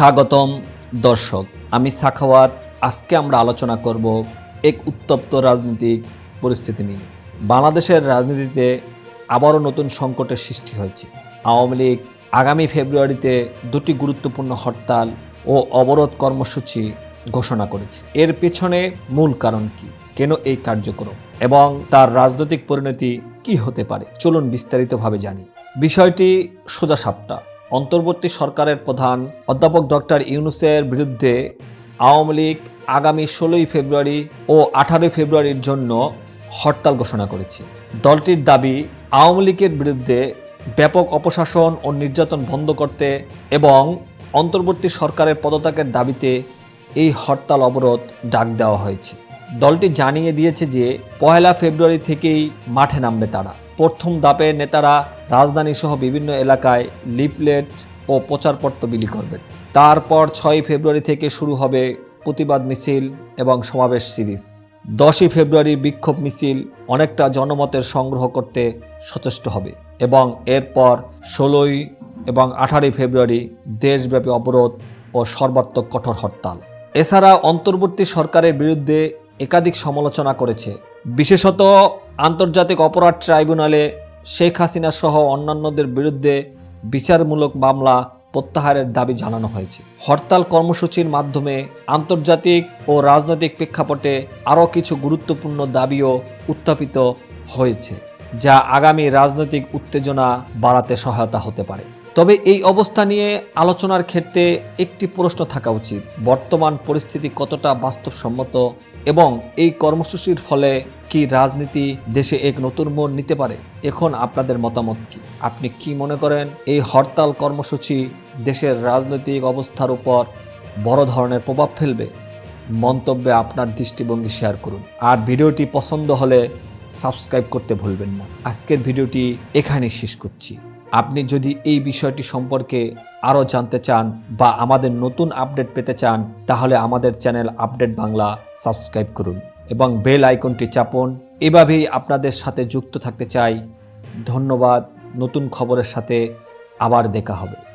স্বাগতম, দর্শক। আমি সাখাওয়াত। আজকে আমরা আলোচনা করব এক উত্তপ্ত রাজনৈতিক পরিস্থিতি নিয়ে। বাংলাদেশের রাজনীতিতে আবারও নতুন সংকটের সৃষ্টি হয়েছে। আওয়ামী লীগ আগামী ফেব্রুয়ারিতে দুটি গুরুত্বপূর্ণ হরতাল ও অবরোধ কর্মসূচি ঘোষণা করেছে। এর পেছনে মূল কারণ কি? কেন এই কার্যক্রম? এবং তার রাজনৈতিক পরিণতি কি হতে পারে? চলুন বিস্তারিতভাবে জানি। বিষয়টি সোজা সাপটা অন্তর্বর্তী সরকারের প্রধান অধ্যাপক ডক্টর ইউনুসের বিরুদ্ধে আওয়ামী লীগ আগামী ষোলোই ফেব্রুয়ারি ও আঠারোই ফেব্রুয়ারির জন্য হরতাল ঘোষণা করেছে। দলটির দাবি, আওয়ামী লীগের বিরুদ্ধে ব্যাপক অপশাসন ও নির্যাতন বন্ধ করতে এবং অন্তর্বর্তী সরকারের পদত্যাগের দাবিতে এই হরতাল অবরোধ ডাক দেওয়া হয়েছে। দলটি জানিয়ে দিয়েছে যে পয়লা ফেব্রুয়ারি থেকেই মাঠে নামবে তারা। প্রথম দাপে নেতারা রাজধানী সহ বিভিন্ন এলাকায় লিফলেট ও প্রচারপত্র বিলি করবেন। তারপর ছয় ফেব্রুয়ারি থেকে শুরু হবে প্রতিবাদ মিছিল এবং সমাবেশ সিরিজ। দশই ফেব্রুয়ারি বিক্ষোভ মিছিল অনেকটা জনমতের সংগ্রহ করতে সচেষ্ট হবে এবং এরপর ষোলোই এবং আঠারোই ফেব্রুয়ারি দেশব্যাপী অবরোধ ও সর্বাত্মক কঠোর হরতাল। এছাড়া অন্তর্বর্তী সরকারের বিরুদ্ধে একাধিক সমালোচনা করেছে। বিশেষত আন্তর্জাতিক অপরাধ ট্রাইব্যুনালে শেখ হাসিনা সহ অন্যান্যদের বিরুদ্ধে বিচারমূলক মামলা প্রত্যাহারের দাবি জানানো হয়েছে। হরতাল কর্মসূচির মাধ্যমে আন্তর্জাতিক ও রাজনৈতিক প্রেক্ষাপটে আরও কিছু গুরুত্বপূর্ণ দাবিও উত্থাপিত হয়েছে, যা আগামী রাজনৈতিক উত্তেজনা বাড়াতে সহায়তা হতে পারে। তবে এই অবস্থা নিয়ে আলোচনার ক্ষেত্রে একটি প্রশ্ন থাকা উচিত। বর্তমান পরিস্থিতি কতটা বাস্তবসম্মত এবং এই কর্মসূচির ফলে কি রাজনীতি দেশে এক নতুন মোড় নিতে পারে? এখন আপনাদের মতামত কি? আপনি কি মনে করেন এই হরতাল কর্মসূচি দেশের রাজনৈতিক অবস্থার উপর বড় ধরনের প্রভাব ফেলবে? মন্তব্যে আপনার দৃষ্টিভঙ্গি শেয়ার করুন। আর ভিডিওটি পছন্দ হলে সাবস্ক্রাইব করতে ভুলবেন না। আজকের ভিডিওটি এখানেই শেষ করছি। আপনি যদি এই বিষয়টি সম্পর্কে আরও জানতে চান বা আমাদের নতুন আপডেট পেতে চান, তাহলে আমাদের চ্যানেল আপডেট বাংলা সাবস্ক্রাইব করুন এবং বেল আইকনটি চাপুন। এভাবেই আপনাদের সাথে যুক্ত থাকতে চাই। ধন্যবাদ। নতুন খবরের সাথে আবার দেখা হবে।